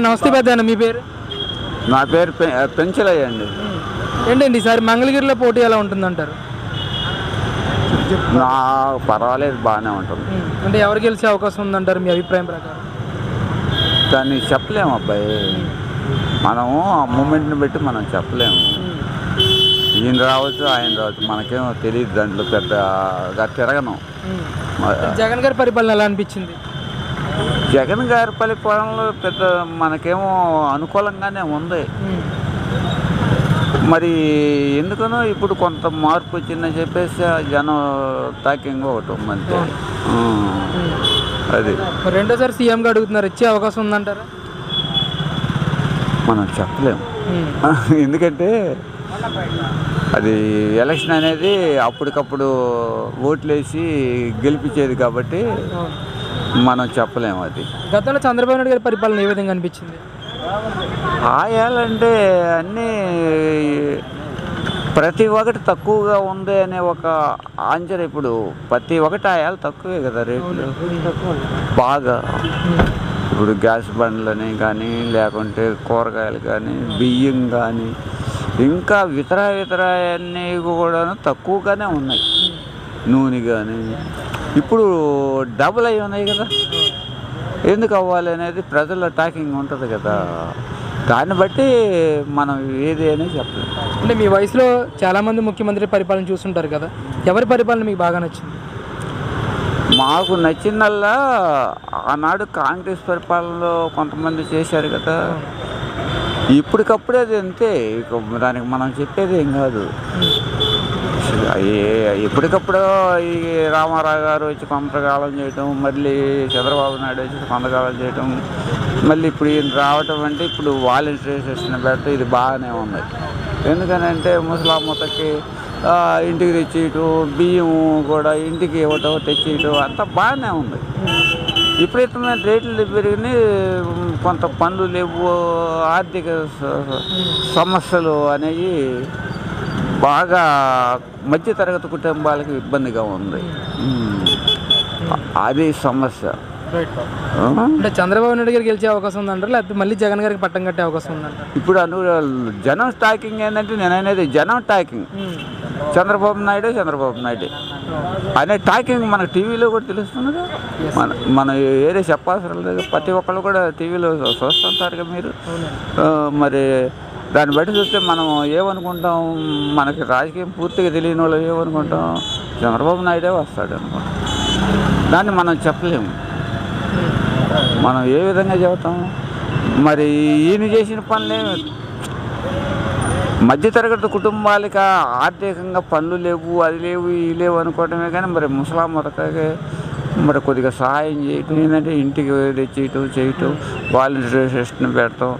నమస్తే పెద్ద మీ పేరు? నా పేరు పెంచలయ్య అండి. ఏంటండి ఈసారి మంగళగిరిలో పోటీ ఎలా ఉంటుందంటారు? నా పర్వాలేదు బాగానే ఉంటుంది. అంటే ఎవరు గెలిచే అవకాశం ఉందంటారు మీ అభిప్రాయం ప్రకారం? దాన్ని చెప్పలేము అబ్బాయి. మనము ఆ మూమెంట్ని బట్టి మనం చెప్పలేము. ఈయన రావచ్చు ఆయన రావచ్చు మనకేమో తెలియదు దాంట్లో పెద్దగా తిరగను. జగన్ గారి పరిపాలన ఎలా అనిపించింది? జగన్ గారి పరిపాలనలో పెద్ద మనకేమో అనుకూలంగానే ఉంది. మరి ఎందుకనో ఇప్పుడు కొంత మార్పు వచ్చిందని చెప్పేసి జనం టాకింగ్ ఒకటి ఉందంతే. ఉం. అది. రెండోసారి సీఎంగా అడుగుతున్నారు ఇచ్చే అవకాశం ఉందంటారా? మనం చెప్పలేము ఎందుకంటే అది ఎలక్షన్ అనేది అప్పటికప్పుడు ఓట్లేసి గెలిపించేది కాబట్టి మనం చెప్పలేము అది. గతంలో చంద్రబాబు నాయుడు గారి పరిపాలన ఏ విధంగా అనిపించింది? ఆయాలంటే అన్నీ ప్రతి ఒక్కటి తక్కువగా ఉంది అనే ఒక ఆంచన ఇప్పుడు. ప్రతి ఒక్కటి ఆయాలు తక్కువే కదా రేట్లు. బాగా. ఇప్పుడు గ్యాస్ బండ్లని కానీ లేకుంటే కూరగాయలు కానీ బియ్యం కానీ ఇంకా ఇతర ఇతర అన్నీ కూడా తక్కువగానే ఉన్నాయి. నూనె కానీ ఇప్పుడు డబుల్ అయి ఉన్నాయి కదా. ఎందుకు అవ్వాలి అనేది ప్రజల టాకింగ్ ఉంటుంది కదా. దాన్ని బట్టి మనం ఏది అని చెప్పలేము అంటే మీ వయసులో చాలా మంది ముఖ్యమంత్రి పరిపాలన చూస్తుంటారు కదా. ఎవరి పరిపాలన మీకు బాగా నచ్చింది? మాకు నచ్చిందల్లా ఆనాడు కాంగ్రెస్ పరిపాలనలో కొంతమంది చేశారు కదా. ఇప్పటికప్పుడే అది అంతే. దానికి మనం చెప్పేది ఏం కాదు. ఎప్పటికప్పుడు ఈ రామారావు గారు వచ్చి కొంతకాలం చేయటం మళ్ళీ చంద్రబాబు నాయుడు వచ్చి కొంతకాలం చేయటం మళ్ళీ ఇప్పుడు ఈయన రావటం అంటే ఇప్పుడు వాలంటీర్స్ పెడితే ఇది బాగానే ఉంది. ఎందుకనంటే ముసలామ్మతకి ఆ, ఇంటికి తెచ్చేయటం బియ్యం కూడా ఇంటికి ఇవ్వటం తెచ్చేయటం అంతా బాగానే ఉంది. విపరీతమైన రేట్లు పెరిగినాయి. కొంత పనులు లేవు ఆర్థిక సమస్యలు అనేవి బాగా మధ్యతరగతి కుటుంబాలకు ఇబ్బందిగా ఉంది. ఉమ్. అది సమస్య? అంటే చంద్రబాబు నాయుడు గారు గెలిచే అవకాశం ఉందంటారు? లేకపోతే మళ్ళీ జగన్ గారికి పట్టం కట్టే అవకాశం ఉందంటారు? ఇప్పుడు అను జనం టాకింగ్ ఏంటంటే నేను అనేది జనం టాకింగ్ చంద్రబాబు నాయుడు చంద్రబాబు నాయుడు. అనే టాకింగ్ మనకు టీవీలో కూడా తెలుస్తున్నది? మన మన ఏరే చెప్పాల్సిన లేదు. ప్రతి ఒక్కళ్ళు కూడా టీవీలో చూస్తుంటారుగా మీరు. మరి దాన్ని బట్టి చూస్తే మనం ఏమనుకుంటాం? మనకి రాజకీయం పూర్తిగా తెలియని వాళ్ళు ఏమనుకుంటాం? చంద్రబాబు నాయుడే వస్తాడు అనుకుంటాం. దాన్ని మనం చెప్పలేము. మనం ఏ విధంగా చెబుతాం? మరి ఈయన చేసిన పనులే మధ్యతరగతి కుటుంబాలకి ఆర్థికంగా పనులు లేవు అది లేవు ఇవి లేవు అనుకోవటమే కానీ మరి ముసలాం మొదటగా మరి కొద్దిగా సహాయం చేయటం ఏంటంటే ఇంటికి తెచ్చేయటం చేయటం వాలంటీర్ సిస్టమ్ పెడతాం.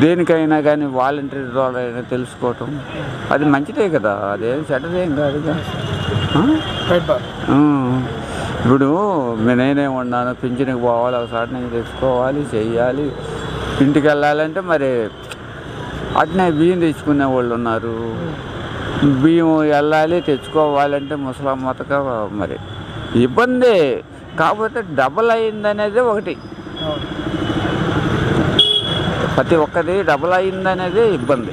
దేనికైనా కానీ వాలంటీర్ ద్వారా అయినా తెలుసుకోవటం. అది మంచిదే కదా అదేం చెడ్డదేం కాదు ఇప్పుడు నేనే ఉన్నాను పింఛన్కి పోవాలి ఒకసారి నేను తెచ్చుకోవాలి చెయ్యాలి. ఇంటికి వెళ్ళాలంటే మరి అట్నే బియ్యం తెచ్చుకునే వాళ్ళు ఉన్నారు. బియ్యం వెళ్ళాలి తెచ్చుకోవాలంటే ముసలాం మొతక మరి ఇబ్బంది. కాకపోతే డబల్ అయిందనేది ఒకటి. ప్రతి ఒక్కది డబల్ అయిందనేది ఇబ్బంది.